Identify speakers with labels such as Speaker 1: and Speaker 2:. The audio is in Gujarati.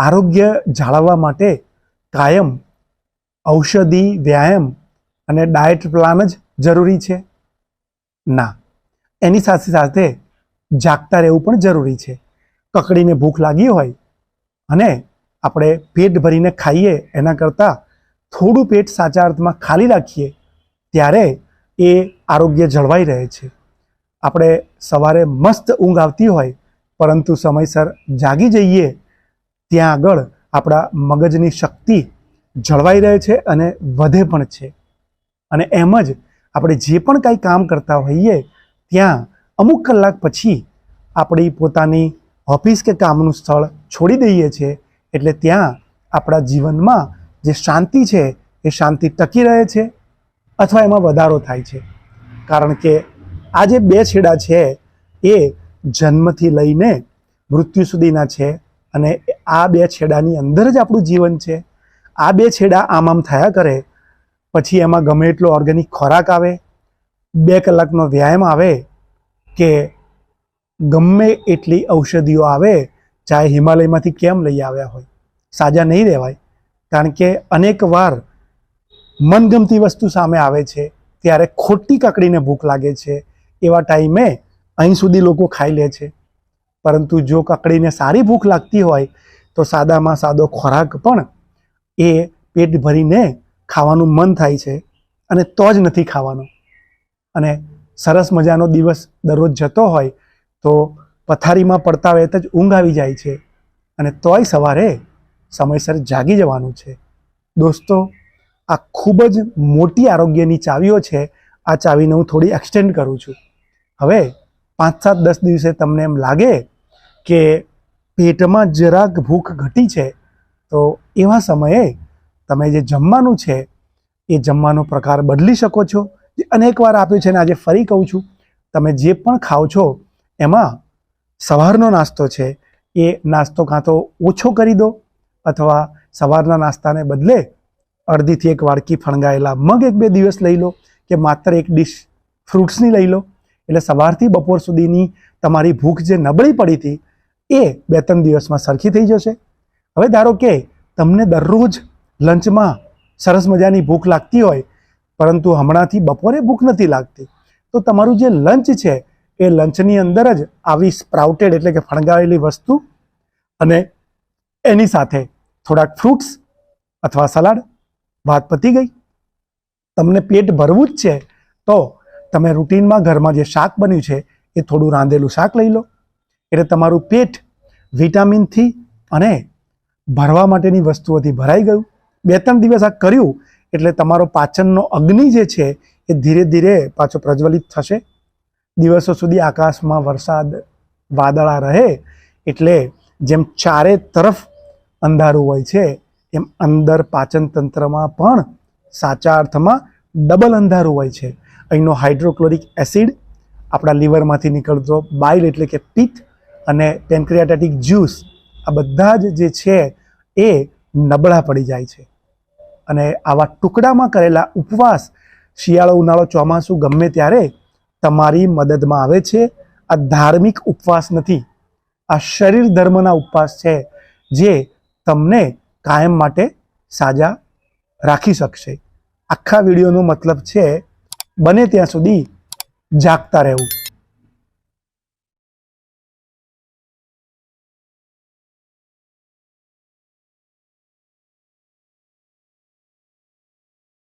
Speaker 1: આરોગ્ય જાળવવા માટે કાયમ, ઔષધિ, વ્યાયામ અને ડાયટ પ્લાન જ જરૂરી છે? ના. એની સાથે સાથે જાગતા રહેવું પણ જરૂરી છે. કકડીને ભૂખ લાગી હોય અને આપણે પેટ ભરીને ખાઈએ એના કરતાં થોડું પેટ સાચા અર્થમાં ખાલી રાખીએ, ત્યારે એ આરોગ્ય જળવાઈ રહે છે. આપણે સવારે મસ્ત ઊંઘ આવતી હોય, પરંતુ સમયસર જાગી જઈએ ત્યાં આગળ આપણા મગજની શક્તિ જળવાઈ રહે છે અને વધે પણ છે. અને એમ જ આપણે જે પણ કાંઈ કામ કરતા હોઈએ, ત્યાં અમુક કલાક પછી આપણી પોતાની ઓફિસ કે કામનું સ્થળ છોડી દઈએ છીએ એટલે ત્યાં આપણા જીવનમાં જે શાંતિ છે, એ શાંતિ ટકી રહે છે અથવા એમાં વધારો થાય છે. કારણ કે આ જે બે છેડા છે, એ જન્મથી લઈને મૃત્યુ સુધીના છે અને આ બે છેડાની અંદર જ આપણું જીવન છે. આ બે છેડા આમ આમ થયા કરે. પછી એમાં ગમે એટલો ઓર્ગેનિક ખોરાક આવે. બે કલાકનો વ્યાયામ આવે કે ગમે એટલી ઔષધિઓ આવે, ચાહે હિમાલયમાંથી કેમ લઈ આવ્યા હોય. સાજા નહીં રહેવાય. કારણ કે અનેક વાર મનગમતી વસ્તુ સામે આવે છે. ત્યારે ખોટી કકડીને ભૂખ લાગે છે. એવા ટાઈમે અહીં સુધી લોકો ખાઈ લે છે. પરંતુ જો કકડીને સારી ભૂખ લાગતી હોય તો સાદામાં સાદો ખોરાક પણ એ પેટ ભરીને ખાવાનું મન થાય છે અને તો જ નથી ખાવાનું. અને સરસ મજાનો દિવસ દરરોજ જતો હોય તો પથારીમાં પડતા વેત જ ઊંઘ આવી જાય છે અને તોય સવારે સમયસર જાગી જવાનું છે. દોસ્તો, આ ખૂબ જ મોટી આરોગ્યની ચાવીઓ છે. આ ચાવીને હું થોડી એક્સટેન્ડ કરું છું. હવે પાંચ સાત દસ દિવસે તમને એમ લાગે કે પેટમાં જરાક ભૂખ ઘટી છે, તો એવા સમયે તમે જે જમવાનું છે, એ જમવાનો પ્રકાર બદલી શકો છો. જે અનેકવાર આપ્યું છે ને આજે ફરી કહું છું, તમે જે પણ ખાઓ છો, એમાં સવારનો નાસ્તો છે, એ નાસ્તો કાં તો ઓછો કરી દો, અથવા સવારના નાસ્તાને બદલે અડધીથી એક વાડકી ફણગાયેલા મગ એક બે દિવસ લઈ લો, કે માત્ર એક ડીશ ફ્રૂટ્સની લઈ લો. એટલે સવારથી બપોર સુધીની તમારી ભૂખ જે નબળી પડી હતી એ બે ત્રણ દિવસમાં સરખી થઈ જશે. હવે ધારો કે તમને દરરોજ લંચમાં સરસ મજાની ભૂખ લાગતી હોય, પરંતુ હમણાંથી બપોરે ભૂખ નથી લાગતી, તો તમારું જે લંચ છે, એ લંચની અંદર જ આવી સ્પ્રાઉટેડ એટલે કે ફણગાવેલી વસ્તુ અને એની સાથે થોડાક ફ્રૂટ્સ અથવા સલાડ વાત પતી ગઈ. તમને પેટ ભરવું જ છે, તો તમે રૂટીનમાં ઘરમાં જે શાક બન્યું છે, એ થોડું રાંધેલું શાક લઈ લો. એટલે તમારું પેટ વિટામિનથી અને ભરવા માટેની વસ્તુઓથી ભરાઈ ગયું. બે ત્રણ દિવસ આ કર્યું એટલે તમારો પાચનનો અગ્નિ જે છે એ ધીરે ધીરે પાછો પ્રજ્વલિત થશે. દિવસો સુધી આકાશમાં વરસાદ, વાદળા રહે એટલે જેમ ચારે તરફ અંધારું હોય છે, એમ અંદર પાચન તંત્રમાં પણ સાચા અર્થમાં ડબલ અંધારું હોય છે. અહીંનો હાઇડ્રોક્લોરિક એસિડ આપણા લીવરમાંથી નીકળતો બાઇલ એટલે કે પિત્ત અને પેન્ક્રિયાટેટિક જ્યુસ આ બધા જ જે છે એ નબળા પડી જાય છે. અને આવા ટુકડામાં કરેલા ઉપવાસ શિયાળો, ઉનાળો, ચોમાસું ગમે ત્યારે તમારી મદદમાં આવે છે. આ ધાર્મિક ઉપવાસ નથી. આ શરીર ધર્મના ઉપવાસ છે જે તમને કાયમ માટે સાજા રાખી શકશે. આખા વિડીયોનો મતલબ છે, બને ત્યાં સુધી જાગતા રહેવું.